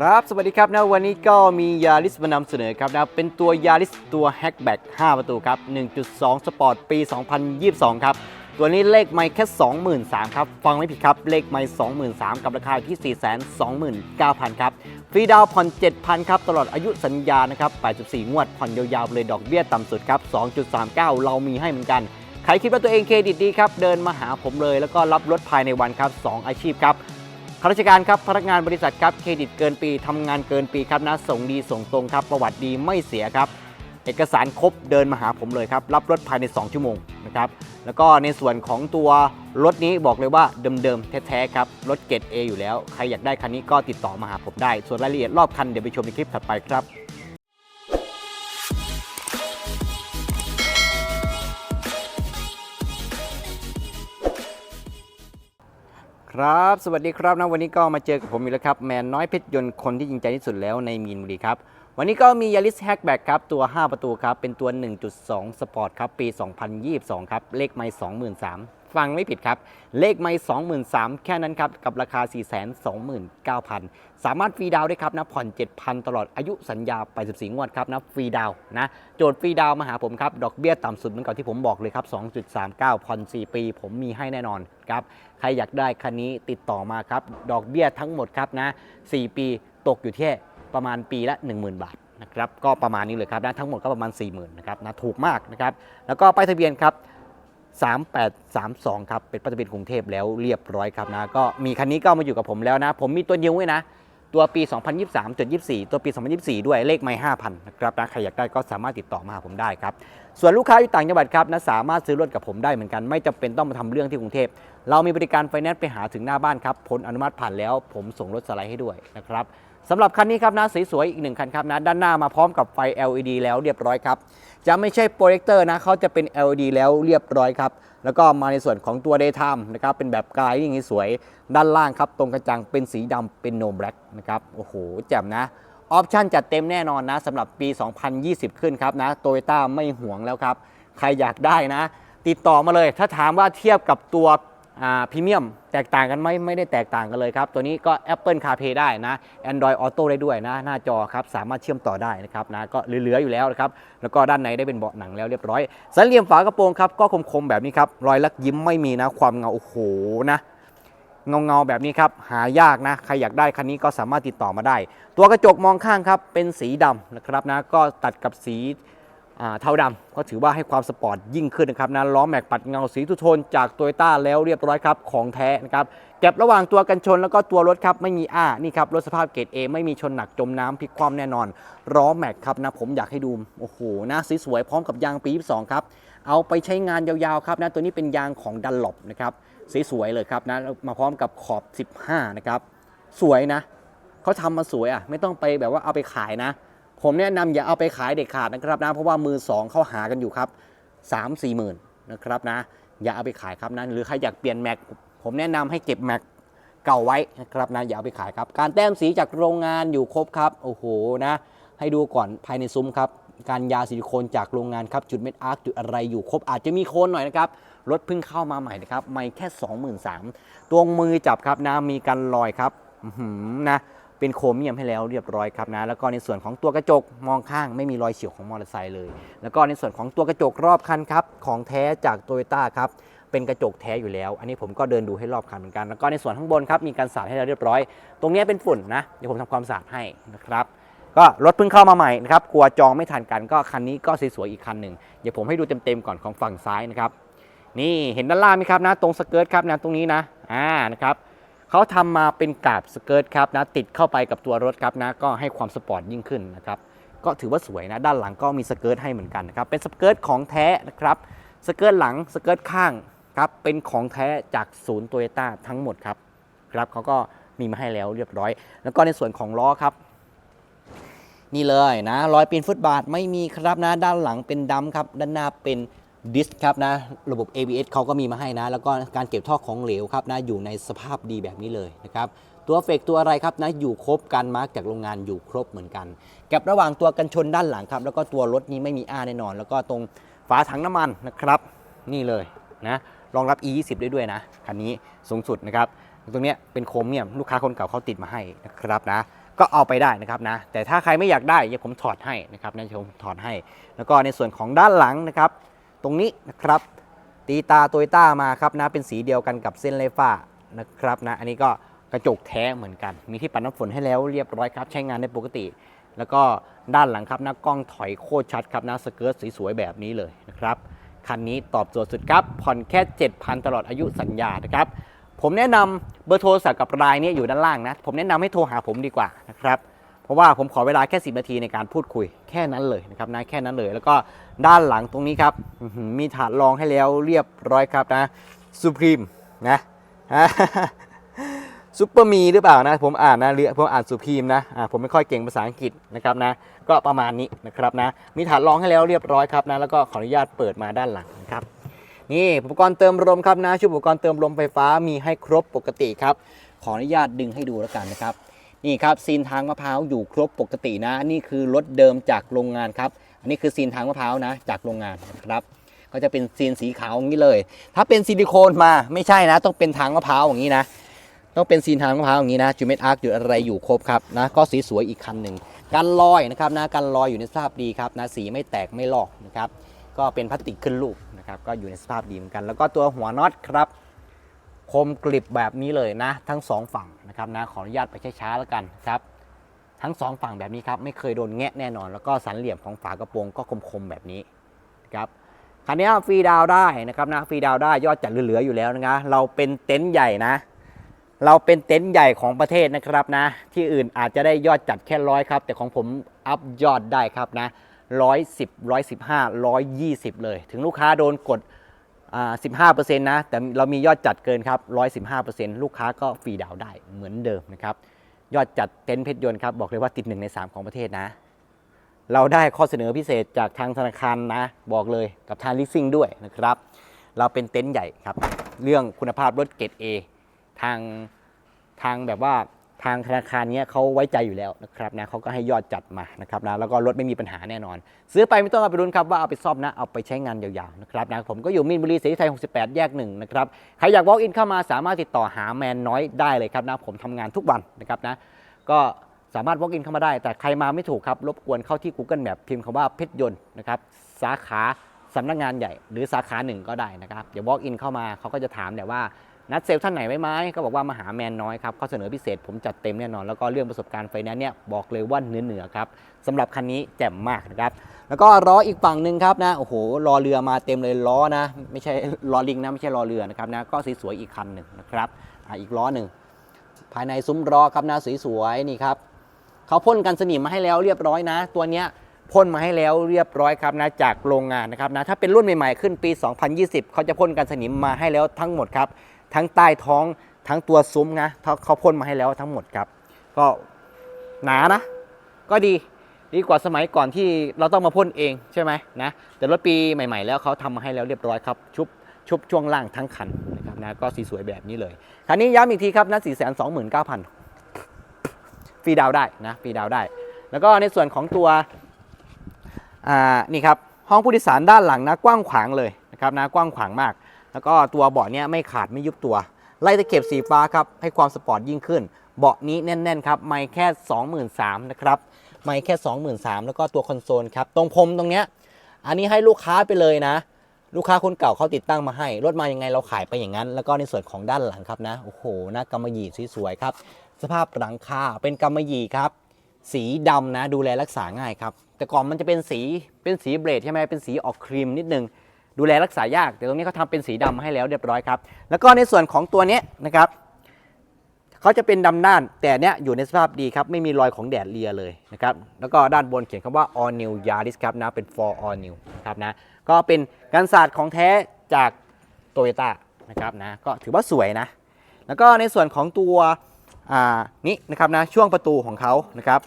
ครับ สวัสดีครับนะวันนี้ก็มียาริสมานำเสนอครับนะเป็นตัวยาริสตัวแฮชแบ็ก5ประตูครับ 1.2 สปอร์ตปี 2022 ครับ ตัวนี้เลขไม่แค่ 23,000 ครับ ฟังไม่ผิดครับ เลขไม่ 23,000 กับราคาที่ 429,000 ครับ ฟรีดาวน์ผ่อน 7,000 ครับ ตลอดอายุสัญญานะครับ 84 งวด ผ่อนยาวๆเลยดอกเบี้ยต่ำสุดครับ 2.39 เรามีให้เหมือนกันใครคิดว่าตัวเองเครดิตดีครับ เดินมาหาผมเลยแล้วก็รับรถภายในวันครับ 2 อาชีพครับ ข้าราชการครับพนักงานบริษัทครับเครดิตเกินปีทำงานเกินปีครับนะส่งดีส่งตรงครับ ประวัติดีไม่เสียครับ เอกสารครบเดินมาหาผมเลยครับ รับรถภายใน 2 ชั่วโมงนะครับแล้วก็ในส่วนของตัวรถนี้บอกเลยว่าเดิมๆแท้ๆครับรถเกรด A อยู่แล้ว ใครอยากได้คันนี้ก็ติดต่อมาหาผมได้ ส่วนรายละเอียดรอบคันเดี๋ยวไปชมในคลิปถัดไปครับ ครับ สวัสดีครับนะวันนี้ก็มาเจอกับผมอีกแล้วครับ แมนน้อยเพชรยนต์คนที่จริงใจที่สุดแล้วในมีนบุรีครับ วันนี้ก็มียาริสแฮกแบ็กครับ ตัว 5 ประตูครับ เป็นตัว 1.2 สปอร์ตครับ ปี 2022 ครับ เลขไม่23,000 ฟังไม่ผิดครับ เลขไม่23,000 แค่นั้นครับ กับราคา 429,000 สามารถฟรีดาวได้ครับนะ ผ่อน 7,000 ตลอดอายุสัญญาไป 14 งวดครับนะ ฟรีดาวนะ โจทย์ฟรีดาวมาหาผมครับ ดอกเบี้ยต่ำสุดเหมือนกับที่ผมบอกเลยครับ 2.39 ผ่อน 4 ปี ผมมีให้แน่นอนครับ ใครอยากได้คันนี้ติดต่อมาครับ ดอกเบี้ยทั้งหมดครับนะ 4 ปีตกอยู่ที่ประมาณปีละ 10,000 บาทนะครับก็ประมาณนี้เลยครับนะทั้งหมดก็ประมาณ 40,000 นะครับนะถูกมากนะครับ แล้วก็ป้ายทะเบียนครับ 3832 ครับ เป็นป้ายทะเบียนกรุงเทพแล้วเรียบร้อยครับนะ ก็มีคันนี้ก็มาอยู่กับผมแล้วนะ ผมมีตัวเดียวไว้นะ ตัวปี 2023จด24 ตัวปี 2024 ด้วยเลขไม่5,000 นะครับนะ ใครอยากได้ก็สามารถติดต่อมาหาผมได้ครับ ส่วนลูกค้าอยู่ต่างจังหวัดครับนะ สามารถซื้อรถกับผมได้เหมือนกัน ไม่จำเป็นต้องมาทำเรื่องที่กรุงเทพ เรามีบริการไฟแนนซ์ไปหาถึงหน้าบ้านครับ ผลอนุมัติผ่านแล้ว ผมส่งรถสไลด์ให้ด้วยนะครับ สำหรับคันนี้ครับนะสวยๆอีกหนึ่งคันครับนะด้านหน้ามาพร้อมกับไฟ LED แล้วเรียบร้อยครับจะไม่ใช่โปรเจคเตอร์นะเขาจะเป็น LED แล้วเรียบร้อยครับแล้วก็มาในส่วนของตัว Daytime นะครับเป็นแบบกายอย่างนี้สวยด้านล่างครับตรงกระจังเป็นสีดำเป็นโนมแบล็กนะครับโอ้โหแจ่มนะออปชั่นจัดเต็มแน่นอนนะสำหรับปี 2020 ขึ้นครับนะโตโยต้าไม่ห่วงแล้วครับ ใครอยากได้นะ ติดต่อมาเลย ถ้าถามว่าเทียบกับตัว พรีเมียมแตกต่างกันไหมไม่ได้แตกต่างกันเลยครับ ตัวนี้ก็ Apple CarPlay ได้นะ Android Auto ได้ด้วยนะ หน้าจอครับสามารถเชื่อมต่อได้นะครับนะก็เหลืออยู่แล้วนะครับ แล้วก็ด้านในได้เป็นเบาะหนังแล้วเรียบร้อยสันเหลี่ยมฝากระโปรงครับ ก็คมๆแบบนี้ครับ รอยลักยิ้มไม่มีนะ ความเงาโอ้โหนะเงาเงาๆแบบนี้ครับ หายากนะ ใครอยากได้คันนี้ก็สามารถติดต่อมาได้ ตัวกระจกมองข้างครับเป็นสีดำนะครับนะก็ตัดกับสี เทาดำก็ถือว่าให้ความสปอร์ตยิ่งขึ้นนะครับนะล้อแม็กปัดเงาสีทุโทนจากโตโยต้าแล้วเรียบร้อยครับของแท้นะครับเก็บระหว่างตัวกันชนแล้วก็ตัวรถครับไม่มีอ้านี่ครับรถสภาพเกรด A ไม่มีชนหนักจมน้ำพลิกคว่ำแน่นอนล้อแม็กครับนะผมอยากให้ดูโอ้โหนะสีสวยพร้อมกับยางปี 22 ครับ เอาไปใช้งานยาวๆครับนะตัวนี้เป็นยางของดันหลบนะครับสวยเลยครับนะมาพร้อมกับขอบ 15 นะครับสวยนะเขาทำมาสวยอะไม่ต้องไปแบบว่าเอาไปขายนะ ผมแนะนำอย่าเอาไปขายเด็ดขาดนะครับนะเพราะว่ามือสองเข้าหากันอยู่ครับ 3 4หมื่นนะครับนะอย่าเอาไปขายครับนะหรือใครอยากเปลี่ยนแม็กผมแนะนำให้เก็บแม็กเก่าไว้นะครับนะอย่าเอาไปขายครับ การแต้มสีจากโรงงานอยู่ครบครับโอ้โหนะให้ดูก่อนภายในซุ้มครับการยาซิลิโคนจากโรงงานครับจุดเม็ดอาร์คจุดอะไรอยู่ครบอาจจะมีโคนหน่อยนะครับรถเพิ่งเข้ามาใหม่นะครับไม่แค่ 23,000ตัวมือจับครับนะมีกันรอยครับหือนะ เป็นโครเมียมให้แล้วเรียบร้อยครับนะแล้วก็ในส่วนของตัวกระจกมองข้างไม่มีรอยเฉียวของมอเตอร์ไซค์เลย แล้วก็ในส่วนของตัวกระจกรอบคันครับของแท้จากโตโยต้าครับเป็นกระจกแท้อยู่แล้ว อันนี้ผมก็เดินดูให้รอบคันเหมือนกันแล้วก็ในส่วนข้างบนครับมีการสาดให้เราเรียบร้อย ตรงนี้เป็นฝุ่นนะเดี๋ยวผมทำความสะอาดให้นะครับก็รถเพิ่งเข้ามาใหม่นะครับกลัวจองไม่ทันกันก็คันนี้ก็สวยๆอีกคันหนึ่งเดี๋ยวผมให้ดูเต็มๆก่อนของฝั่งซ้ายนะครับนี่เห็นด้านล่างไหมครับนะตรงสเกิร์ตครับนะตรงนี้นะอ่านะครับ เขาทำมาเป็นกาบสเกิร์ตครับนะติดเข้าไปกับตัวรถครับนะก็ให้ความสปอร์ตยิ่งขึ้นนะครับก็ถือว่าสวยนะด้านหลังก็มีสเกิร์ตให้เหมือนกันนะครับเป็นสเกิร์ตของแท้นะครับสเกิร์ตหลังสเกิร์ตข้างครับเป็นของแท้จากศูนย์โตโยต้าทั้งหมดครับครับเขาก็มีมาให้แล้วเรียบร้อย แล้วก็ในส่วนของล้อครับ นี่เลยนะรอยปีนฟุตบาทไม่มีครับนะด้านหลังเป็นดำครับ ด้านหน้าเป็น ดิสครับนะระบบ ABS เขาก็มีมาให้นะ แล้วก็การเก็บท่อของเหลวครับนะอยู่ในสภาพดีแบบนี้เลยนะครับตัวเฟกตัวอะไรครับนะอยู่ครบการมาร์กจากโรงงานอยู่ครบเหมือนกันเก็บระหว่างตัวกันชนด้านหลังครับ แล้วก็ตัวรถนี้ไม่มีอ้าแน่นอน แล้วก็ตรงฝาถังน้ำมันนะครับ นี่เลยนะรองรับ E20 ได้ด้วยนะคันนี้สูงสุดนะครับตรงเนี้ยเป็นโครเมียมลูกค้าคนเก่าเขาติดมาให้นะครับนะก็เอาไปได้นะครับนะ แต่ถ้าใครไม่อยากได้เดี๋ยวผมถอดให้นะครับนะผมถอดให้ แล้วก็ในส่วนของด้านหลังนะครับ ตรงนี้นะครับ ตีตาโตโยต้ามาครับนะเป็นสีเดียวกันกับเส้นเลฟ้านะครับนะอันนี้ก็กระจกแท้เหมือนกัน มีที่ปัดน้ำฝนให้แล้วเรียบร้อยครับใช้งานได้ปกติ แล้วก็ด้านหลังครับนะกล้องถอยโคตรชัดครับนะสเกิร์ตสวยๆแบบนี้เลยนะครับคันนี้ตอบโจทย์สุดครับ ผ่อนแค่ 7,000 ตลอดอายุสัญญานะครับ ผมแนะนำเบอร์โทรศัพท์กับรายนี้อยู่ด้านล่างนะ ผมแนะนำให้โทรหาผมดีกว่านะครับ เพราะว่าผมขอเวลาแค่ 10 นาทีในการพูดคุยแค่นั้นเลยนะครับนะแค่นั้นเลย แล้วก็ด้านหลังตรงนี้ครับมีถาดรองให้แล้วเรียบร้อยครับนะสุพรีมนะซุปเปอร์มีหรือเปล่านะผมอ่านนะเรือผมอ่านสุพรีมนะอ่าผมไม่ค่อยเก่งภาษาอังกฤษนะครับนะก็ประมาณนี้นะครับนะมีถาดรองให้แล้วเรียบร้อยครับนะแล้วก็ขออนุญาตเปิดมาด้านหลังนะครับนี่อุปกรณ์เติมลมครับนะชุดอุปกรณ์เติมลมไฟฟ้ามีให้ครบปกติครับขออนุญาตดึงให้ดูแล้วกันนะครับ นี่ครับซีนทางมะพร้าวอยู่ครบปกตินะ นี่คือรถเดิมจากโรงงานครับ อันนี้คือซีนทางมะพร้าวนะ จากโรงงานครับ ก็จะเป็นซีนสีขาวอย่างนี้เลย ถ้าเป็นซิลิโคนมาไม่ใช่นะ ต้องเป็นทางมะพร้าวอย่างนี้นะ ต้องเป็นซีนทางมะพร้าวอย่างนี้นะจูเมตอาร์คอยู่อะไรอยู่ครบครับนะก็สีสวยอีกคันหนึ่งกันลอยนะครับนะกันลอยอยู่ในสภาพดีครับนะสีไม่แตกไม่ลอกนะครับก็เป็นพลาสติกขึ้นรูปนะครับก็อยู่ในสภาพดีเหมือนกัน แล้วก็ตัวหัวน็อตครับ คมกริบแบบนี้เลยนะ ทั้งสองฝั่งนะครับนะขออนุญาตไปช้าๆแล้วกันครับ ทั้งสองฝั่งแบบนี้ครับไม่เคยโดนแงะแน่นอน แล้วก็สันเหลี่ยมของฝากระโปรงก็คมๆแบบนี้ครับคันนี้ฟรีดาวได้นะครับนะฟรีดาวได้ยอดจัดเหลือๆอยู่แล้วนะเราเป็นเต็นท์ใหญ่นะ เราเป็นเต็นท์ใหญ่ของประเทศนะครับนะ ที่อื่นอาจจะได้ยอดจัดแค่ร้อยครับ แต่ของผมอัพยอดได้ครับนะร้อยสิบร้อยสิบห้าร้อยยี่สิบเลย ถึงลูกค้าโดนกด อ่าสิบห้าเปอร์เซ็นต์นะ แต่เรามียอดจัดเกินครับร้อยสิบห้าเปอร์เซ็นต์ลูกค้าก็ฟรีดาวน์ได้เหมือนเดิมนะครับ ยอดจัดเต็นท์เพชรยนต์ครับ บอกเลยว่าติดหนึ่งใน 3 ของประเทศนะ เราได้ข้อเสนอพิเศษจากทางธนาคารนะ บอกเลยกับทางลิสซิ่งด้วยนะครับ เราเป็นเต็นท์ใหญ่ครับ เรื่องคุณภาพรถเกรด A ทางทางแบบว่า ทางธนาคารเนี้ยเขาไว้ใจอยู่แล้วนะครับนะเขาก็ให้ยอดจัดมานะครับนะแล้วก็รถไม่มีปัญหาแน่นอน ซื้อไปไม่ต้องเอาไปรุนครับว่าเอาไปซ่อมนะเอาไปใช้งานยาวๆนะครับนะผมก็อยู่มีนบุรีเสรีไทย 68 แยกหนึ่งนะครับใครอยาก walk in เข้ามาสามารถติดต่อหาแมนน้อยได้เลยครับนะผมทำงานทุกวันนะครับนะก็สามารถ walk in เข้ามาได้ แต่ใครมาไม่ถูกครับ รบกวนเข้าที่ Google Map พิมพ์คำว่าเพชรยนต์นะครับ สาขาสำนักงานใหญ่ หรือสาขาหนึ่งก็ได้นะครับ เดี๋ยว walk in เข้ามาเขาก็จะถามแต่ว่า นัดเซลล์ท่านไหนไว้ไหมก็บอกว่ามาหาแมนน้อยครับข้อเสนอพิเศษผมจัดเต็มแน่นอน แล้วก็เรื่องประสบการณ์ไฟแนนซ์เนี่ยบอกเลยว่าเหนือเหนือครับสำหรับคันนี้แจ่มมากนะครับ แล้วก็ล้ออีกฝั่งหนึ่งครับนะโอ้โหรอเรือมาเต็มเลยล้อนะ ไม่ใช่ล้อลิงนะไม่ใช่ล้อเรือนะครับนะก็สวยๆอีกคันหนึ่งนะครับอะอีกล้อหนึ่งภายในซุ้มล้อครับนะสวยๆนี่ครับเขาพ่นกันสนิมมาให้แล้วเรียบร้อยนะ ตัวเนี้ยพ่นมาให้แล้วเรียบร้อยครับนะจากโรงงานนะครับนะถ้าเป็นรุ่นใหม่ๆขึ้นปี 2020 เขาจะพ่นกันสนิมมาให้แล้วทั้งหมดครับ ทั้งใต้ท้องทั้งตัวซุ้มนะเขาพ่นมาให้แล้วทั้งหมดครับ ก็หนานะ ก็ดีดีกว่าสมัยก่อนที่เราต้องมาพ่นเองใช่ไหมนะแต่รถปีใหม่ ๆ แล้วเขาทำมาให้แล้วเรียบร้อยครับ ชุบชุบช่วงล่างทั้งคันนะครับนะก็สีสวยแบบนี้เลยคันนี้ย้ำอีกทีครับนะ4 2 9 0 0 0ฟรีดาวได้นะฟรีดาวได้ แล้วก็ในส่วนของตัวอ่านี่ครับห้องผู้โดยสารด้านหลังนะกว้างขวางเลยนะครับนะกว้างขวางมาก แล้วก็ตัวเบาะเนี้ยไม่ขาดไม่ยุบตัวไล่ตะเข็บสีฟ้าครับให้ความสปอร์ตยิ่งขึ้น เบาะนี้แน่นๆครับไม่แค่ 23,000นะครับไม่แค่ 23,000แล้วก็ตัวคอนโซลครับตรงพรมตรงเนี้ยอันนี้ให้ลูกค้าไปเลยนะ ลูกค้าคนเก่าเขาติดตั้งมาให้รถมายังไงเราขายไปอย่างนั้น แล้วก็ในส่วนของด้านหลังครับนะโอ้โหน้ากำมะหยี่สวยๆครับสภาพหลังคาเป็นกำมะหยี่ครับ สีดำนะดูแลรักษาง่ายครับแต่ก่อนมันจะเป็นสีเป็นสีเบรดใช่ไหมเป็นสีออกครีมนิดนึง ดูแลรักษายาก แต่ตรงนี้เขาทำเป็นสีดำให้แล้วเรียบร้อยครับ แล้วก็ในส่วนของตัวนี้นะครับเขาจะเป็นดำด้าน แต่เนี้ยอยู่ในสภาพดีครับ ไม่มีรอยของแดดเลียเลยนะครับ แล้วก็ด้านบนเขียนคำว่า all new Yaris ครับนะเป็น for all new ครับนะ ก็เป็นกันศาสตร์ของแท้จากโตโยต้านะครับนะ ก็ถือว่าสวยนะ แล้วก็ในส่วนของตัวอ่านี่นะครับนะช่วงประตูของเขานะครับ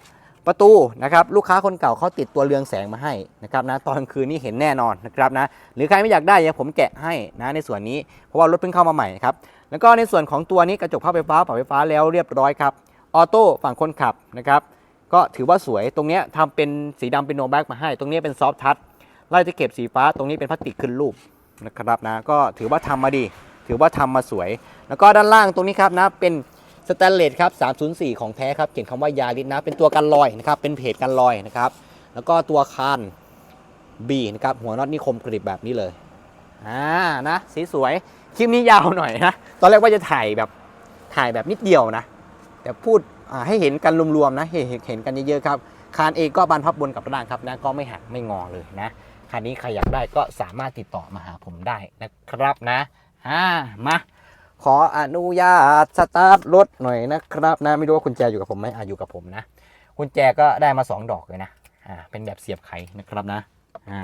ประตูนะครับลูกค้าคนเก่าเขาติดตัวเรืองแสงมาให้นะครับนะตอนกลางคืนนี่เห็นแน่นอนนะครับนะหรือใครไม่อยากได้เนี่ยผมแกะให้นะในส่วนนี้เพราะว่ารถเพิ่งเข้ามาใหม่ครับแล้วก็ในส่วนของตัวนี้กระจกภาพไฟฟ้าปรับไฟฟ้าแล้วเรียบร้อยครับออโต้ฝั่งคนขับนะครับก็ถือว่าสวยตรงนี้ยทำเป็นสีดำเป็นโนแบ็กมาให้ ตรงนี้เป็นซอฟทัชไล่ตะเข็บสีฟ้าตรงนี้เป็นพลาสติกขึ้นรูปนะครับนะก็ถือว่าทำมาดี ถือว่าทำมาสวย แล้วก็ด้านล่างตรงนี้ครับนะเป็น สแตนเลสครับ 304 ของแท้ครับเขียนคำว่ายาลิสนะ เป็นตัวกันลอยนะครับ เป็นเพจกันลอยนะครับ แล้วก็ตัวคาน B นะครับ หัวน็อตนี่คมกริบแบบนี้เลย อ่า นะ สีสวย คลิปนี้ยาวหน่อยนะ ตอนแรกว่าจะถ่ายแบบถ่ายแบบนิดเดียวนะ แต่พูดให้เห็นกันรวมๆนะ เห็นเห็นกันเยอะๆครับ คานเองก็บานพับบนกับล่างครับนะ ก็ไม่หักไม่งอเลยนะ คันนี้ใครอยากได้ก็สามารถติดต่อมาหาผมได้นะครับนะ อ่า มา ขออนุญาตสตาร์ทรถหน่อยนะครับนะไม่รู้ว่ากุญแจอยู่กับผมไหมอ่าอยู่กับผมนะกุญแจก็ได้มา 2 ดอกเลยนะอ่าเป็นแบบเสียบไขนะครับนะอ่า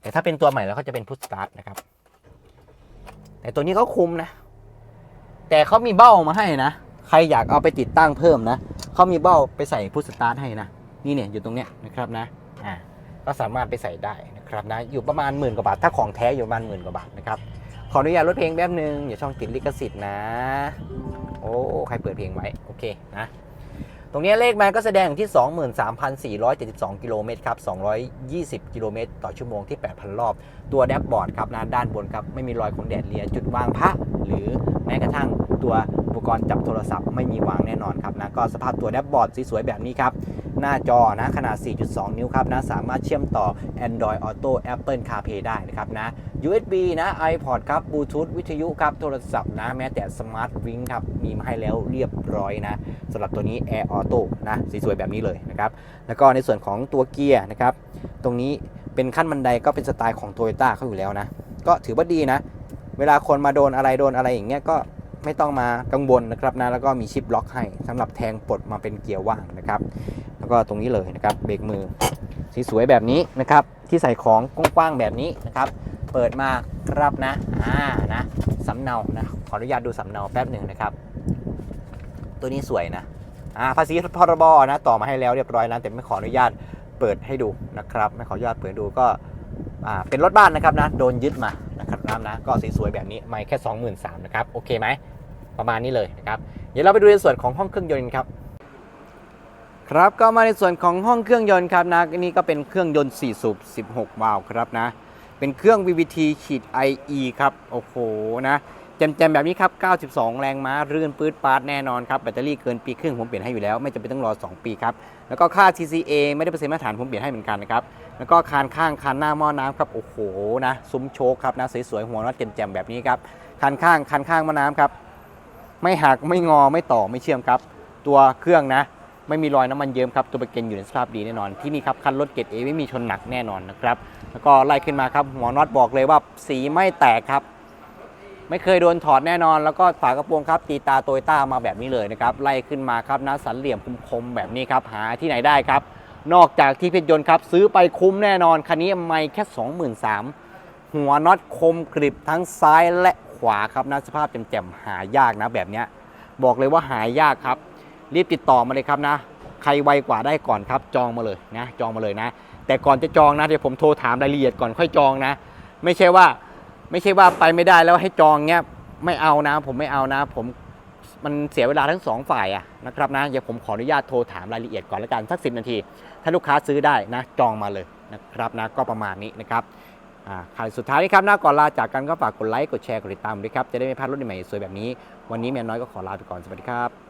แต่ถ้าเป็นตัวใหม่แล้วก็จะเป็นพุทสตาร์ทนะครับ แต่ตัวนี้เขาคุมนะ แต่เขามีเบ้ามาให้นะ ใครอยากเอาไปติดตั้งเพิ่มนะเขามีเบ้าไปใส่พุทสตาร์ทให้นะนี่เนี่ยอยู่ตรงเนี้ยนะครับนะอ่าก็สามารถไปใส่ได้นะครับนะอยู่ประมาณหมื่นกว่าบาทถ้าของแท้อยู่ประมาณหมื่นกว่าบาทนะครับ ขออนุญาตลดเพลงแป๊บนึงอย่าช่องติดลิขสิทธิ์นะ โอ้ใครเปิดเพลงไว้ โอเคนะ ตรงนี้เลขมันก็แสดงอยู่ที่ 23,472 กิโลเมตรครับ 220 กิโลเมตร ต่อชั่วโมงที่ 8,000 รอบ ตัวแดชบอร์ดครับนะด้านบนครับ ไม่มีรอยของแดดเลียจุดวางพระหรือแม้กระทั่งตัวอุปกรณ์จับโทรศัพท์ไม่มีวางแน่นอนครับนะก็สภาพตัวแดชบอร์ดสวยๆแบบนี้ครับ หน้าจอนะขนาด 4.2 นิ้วครับนะสามารถเชื่อมต่อ Android Auto Apple CarPlay ได้นะครับนะ USB นะ iPod ครับ Bluetooth วิทยุครับ โทรศัพท์นะ แม้แต่ Smart Ring ครับ มีมาให้แล้วเรียบร้อยนะสำหรับตัวนี้ Air Auto นะส,สวยแบบนี้เลยนะครับ แล้วก็ในส่วนของตัวเกียร์นะครับ ตรงนี้เป็นขั้นบันไดก็เป็นสไตล์ของ Toyota เขาอยู่แล้วนะ ก็ถือว่าดีนะ เวลาคนมาโดนอะไรโดนอะไรอย่างเงี้ยก็ไม่ต้องมากังวลนะครับนะแล้วก็มีชิปล็อกให้สำหรับแทงปลดมาเป็นเกียร์ว่างนะครับ แล้วก็ตรงนี้เลยนะครับเบรกมือสีสวยแบบนี้นะครับ ที่ใส่ของกว้างๆแบบนี้นะครับ เปิดมาครับนะอ่านะสำเนานะขออนุญาตดูสำเนาแป๊บหนึ่งนะครับ ตัวนี้สวยนะอ่าภาษีพรบนะต่อมาให้แล้วเรียบร้อยแล้วแต่ไม่ขออนุญาตเปิดให้ดูนะครับ ไม่ขออนุญาตเปิดดูก็อ่าเป็นรถบ้านนะครับนะโดนยึดมานะครับนะนะก็สีสวยแบบนี้ไม่แค่ 23,000นะครับโอเคไหมประมาณนี้เลยนะครับเดี๋ยวเราไปดูในส่วนของห้องเครื่องยนต์ครับ ครับก็มาในส่วนของห้องเครื่องยนต์ครับนะนี่ก็เป็นเครื่องยนต์ 4 สูบ 16 วาล์วครับนะ เป็นเครื่อง VVT ขีด IE ครับ โอ้โหนะแจมๆแบบนี้ครับ 92 แรงม้า รื่นปื๊ดปาร์ตแน่นอนครับ แบตเตอรี่เกินปีครึ่งผมเปลี่ยนให้อยู่แล้ว ไม่จำเป็นต้องรอ 2 ปีครับ แล้วก็ค่า TCA ไม่ได้เปอร์เซ็นต์มาตรฐานผมเปลี่ยนให้เหมือนกันนะครับ แล้วก็คานข้างคานหน้าหม้อน้ำครับ โอ้โหนะซุ้มโชคครับนะสวยๆหัวน็อตแจมๆแบบนี้ครับคานข้างคานข้างหม้อน้ำครับไม่หักไม่งอไม่ต่อไม่เชื่อมครับ ตัวเครื่องนะ ไม่มีรอยน้ำมันเยิ้มครับตัวเบรกเกนอยู่ในสภาพดีแน่นอน ที่นี่ครับคันรถเกรดเอไม่มีชนหนักแน่นอนนะครับ แล้วก็ไล่ขึ้นมาครับหัวน็อตบอกเลยว่าสีไม่แตกครับ ไม่เคยโดนถอดแน่นอน แล้วก็ฝากระโปรงครับตีตาโตโยต้ามาแบบนี้เลยนะครับไล่ขึ้นมาครับนะสันเหลี่ยมคมๆแบบนี้ครับหาที่ไหนได้ครับ นอกจากที่เพชรยนต์ครับซื้อไปคุ้มแน่นอนคันนี้ไม่แค่ 23,000หัวน็อตคมกริบทั้งซ้ายและขวาครับนะสภาพแจ่มๆหายากนะแบบเนี้ยบอกเลยว่าหายากครับ รีบติดต่อมาเลยครับนะ ใครไวกว่าได้ก่อนครับจองมาเลยนะ จองมาเลยนะ แต่ก่อนจะจองนะเดี๋ยวผมโทรถามรายละเอียดก่อนค่อยจองนะ ไม่ใช่ว่าไม่ใช่ว่าไปไม่ได้แล้วให้จองเงี้ยไม่เอานะ ผมไม่เอานะ ผมมันเสียเวลาทั้งสองฝ่ายอะนะครับนะเดี๋ยวผมขออนุญาตโทรถามรายละเอียดก่อนล้วกันสักสินาที ถ้าลูกค้าซื้อได้นะ จองมาเลยนะครับนะก็ประมาณนี้นะครับอ่าข่าวสุดท้ายนี้ครับนะก่อนลาจากกันก็ฝากกดไลค์กดแชร์กดติดตามด้วยครับจะได้ไม่พลาดรถใหม่สวยแบบนี้ วันนี้แมนน้อยก็ขอลาไปก่อนสวัสดีครับ